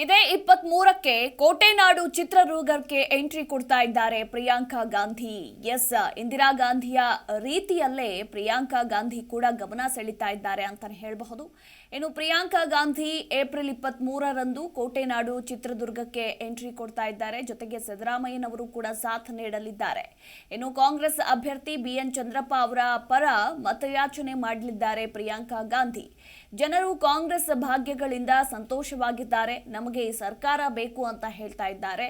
ಇದೇ ಇಪ್ಪತ್ತ್ ಮೂರಕ್ಕೆ ಕೋಟೆನಾಡು ಚಿತ್ರದುರ್ಗಕ್ಕೆ ಎಂಟ್ರಿ ಕೊಡ್ತಾ ಇದ್ದಾರೆ ಪ್ರಿಯಾಂಕಾ ಗಾಂಧಿ. ಎಸ್, ಇಂದಿರಾ ಗಾಂಧಿಯ ರೀತಿಯಲ್ಲೇ ಪ್ರಿಯಾಂಕಾ ಗಾಂಧಿ ಕೂಡ ಗಮನ ಸೆಳೀತಾ ಇದ್ದಾರೆ ಅಂತಾನೆ ಹೇಳಬಹುದು. ಇನ್ನು ಪ್ರಿಯಾಂಕಾ ಗಾಂಧಿ ಏಪ್ರಿಲ್ ಇಪ್ಪತ್ತ್ ಮೂರರಂದು ಕೋಟೆನಾಡು ಚಿತ್ರದುರ್ಗಕ್ಕೆ ಎಂಟ್ರಿ ಕೊಡ್ತಾ ಇದ್ದಾರೆ. ಜೊತೆಗೆ ಸಿದ್ದರಾಮಯ್ಯನವರು ಕೂಡ ಸಾಥ್ ನೀಡಲಿದ್ದಾರೆ. ಇನ್ನು ಕಾಂಗ್ರೆಸ್ ಅಭ್ಯರ್ಥಿ ಬಿಎನ್ ಚಂದ್ರಪ್ಪ ಅವರ ಪರ ಮತಯಾಚನೆ ಮಾಡಲಿದ್ದಾರೆ ಪ್ರಿಯಾಂಕಾ ಗಾಂಧಿ. ಜನರು ಕಾಂಗ್ರೆಸ್ ಭಾಗ್ಯಗಳಿಂದ ಸಂತೋಷವಾಗಿದ್ದಾರೆ. ನಮಗೆ ಈ ಸರ್ಕಾರ ಬೇಕು ಅಂತ ಹೇಳ್ತಾ ಇದ್ದಾರೆ.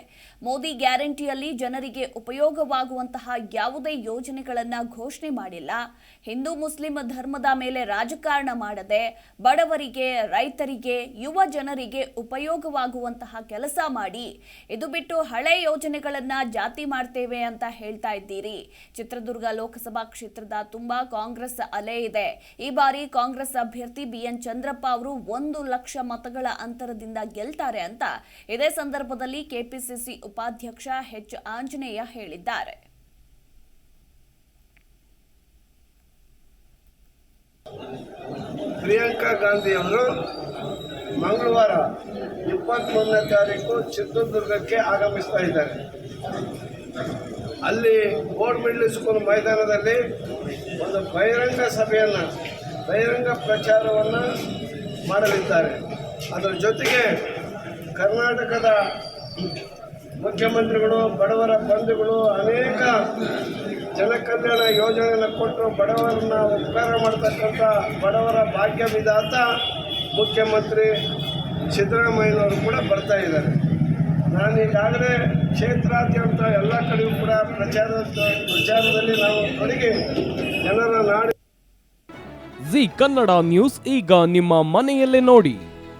ಮೋದಿ ಗ್ಯಾರಂಟಿಯಲ್ಲಿ ಜನರಿಗೆ ಉಪಯೋಗವಾಗುವಂತಹ ಯಾವುದೇ ಯೋಜನೆಗಳನ್ನು ಘೋಷಣೆ ಮಾಡಿಲ್ಲ. ಹಿಂದೂ ಮುಸ್ಲಿಂ ಧರ್ಮದ ಮೇಲೆ ರಾಜಕಾರಣ ಮಾಡದೆ ಬಡವರಿಗೆ, ರೈತರಿಗೆ, ಯುವ ಜನರಿಗೆ ಉಪಯೋಗವಾಗುವಂತಹ ಕೆಲಸ ಮಾಡಿ ಇದು ಬಿಟ್ಟು ಹಳೆ ಯೋಜನೆಗಳನ್ನ ಜಾತಿ ಮಾಡ್ತೇವೆ ಅಂತ ಹೇಳ್ತಾ ಇದ್ದೀರಿ. ಚಿತ್ರದುರ್ಗ ಲೋಕಸಭಾ ಕ್ಷೇತ್ರದ ತುಂಬಾ ಕಾಂಗ್ರೆಸ್ ಅಲೆ ಇದೆ. ಈ ಬಾರಿ ಕಾಂಗ್ರೆಸ್ ಅಭ್ಯರ್ಥಿ ಬಿಎನ್ ಚಂದ್ರಪ್ಪ ಅವರು ಒಂದು ಲಕ್ಷ ಮತಗಳ ಅಂತರದಿಂದ ಗೆಲ್ತಾರೆ ಅಂತ ಇದೇ ಸಂದರ್ಭದಲ್ಲಿ ಕೆಪಿಸಿಸಿ ಉಪಾಧ್ಯಕ್ಷ ಎಚ್ ಆಂಜನೇಯ ಹೇಳಿದ್ದಾರೆ. ಪ್ರಿಯಾಂಕಾ ಗಾಂಧಿ ಅವರು ಮಂಗಳವಾರ ಇಪ್ಪತ್ತ್ಮೂರನೇ ತಾರೀಕು ಚಿತ್ರದುರ್ಗಕ್ಕೆ ಆಗಮಿಸ್ತಾ ಇದ್ದಾರೆ. ಅಲ್ಲಿ ಬೋರ್ಡ್ ಮಿಡ್ಲ್ ಸ್ಕೂಲ್ ಮೈದಾನದಲ್ಲಿ ಒಂದು ಬಹಿರಂಗ ಸಭೆಯನ್ನು, ಬಹಿರಂಗ ಪ್ರಚಾರವನ್ನು ಮಾಡಲಿದ್ದಾರೆ. ಅದರ ಜೊತೆಗೆ ಕರ್ನಾಟಕದ ಮುಖ್ಯಮಂತ್ರಿಗಳು, ಬಡವರ ಬಂಧುಗಳು ಅನೇಕ ಜನಕಲ್ಯಾಣ ಯೋಜನೆಯನ್ನು ಕೊಟ್ಟು ಬಡವರನ್ನ ಉಪಕಾರ ಮಾಡ್ತಕ್ಕಂಥ ಬಡವರ ಭಾಗ್ಯ ವಿಧಾತ ಮುಖ್ಯಮಂತ್ರಿ ಸಿದ್ದರಾಮಯ್ಯನವರು ಕೂಡ ಬರ್ತಾ ಇದ್ದಾರೆ. ನಾನು ಈಗಾಗಲೇ ಕ್ಷೇತ್ರಾದ್ಯಂತ ಎಲ್ಲ ಕಡೆಯೂ ಕೂಡ ಪ್ರಚಾರ ಪ್ರಚಾರದಲ್ಲಿ ನಾವು ತೊಡಗಿ ಜನರ ನಾಡಿ ಜಿ ಕನ್ನಡ ನ್ಯೂಸ್ ಈಗ ನಿಮ್ಮ ಮನೆಯಲ್ಲೇ ನೋಡಿ.